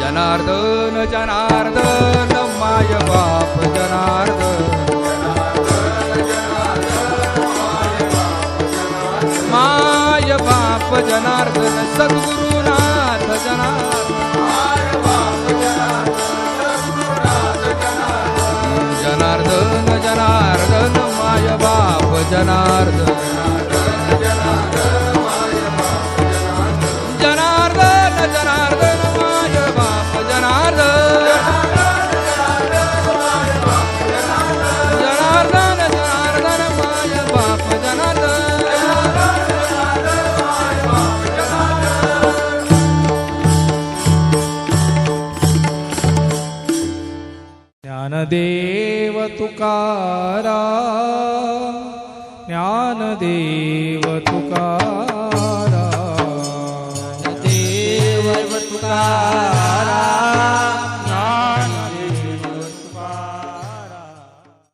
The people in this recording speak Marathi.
जनार्दन जनार्दन माय बाप जनार्दन। माय बाप जनार्दन सद्गुरुनाथ जनार्दन। जनार्दन जनार्दन माय बाप जनार्दन। જ્ઞાનદેવ તુકારા જ્ઞાનદેવ તુકારા દેવ તુકારા